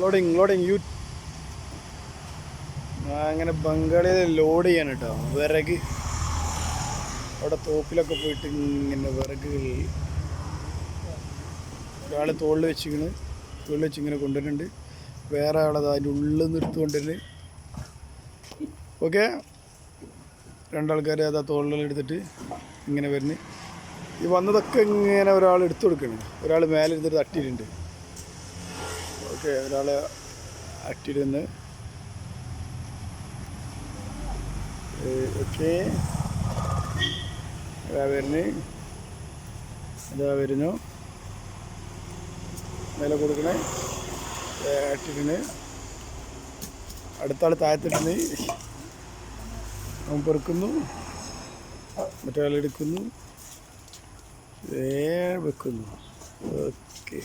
Loading loading you അങ്ങനെ ബംഗാളിൽ load ചെയ്യാൻ കേട്ടോ വിറക്. അവിടെ തോപ്പിലൊക്കെ പോയിട്ട് ഇങ്ങനെ വിറക് ഒരാൾ തോളിൽ വെച്ചിങ്ങനെ തോളിൽ വെച്ച് ഇങ്ങനെ കൊണ്ടുവരുന്നുണ്ട്. വേറെ ആളത് അതിന്റെ ഉള്ളിൽ നിർത്തി കൊണ്ടുവരുന്നത് ഓക്കെ രണ്ടാൾക്കാരെ അത് ആ തോളിലെടുത്തിട്ട് ഇങ്ങനെ വരുന്നത് ഈ വന്നതൊക്കെ ഇങ്ങനെ ഒരാൾ എടുത്തു കൊടുക്കണേ. ഒരാൾ മേലെ ഇരുന്നിട്ട് തട്ടിയിട്ടുണ്ട്. ഓക്കെ ഒരാൾ അട്ടിയിടുന്ന് ഓക്കെ. ഇതാ വരുന്നു. ഇതാ വരുന്നു. മേലെ കൊടുക്കണേ. അട്ടിട്ടുണ്ട് അടുത്ത ആൾ താഴത്തിടുന്ന് അവൻ പെറുക്കുന്നു മറ്റേ എടുക്കുന്നു. There we go. Okay.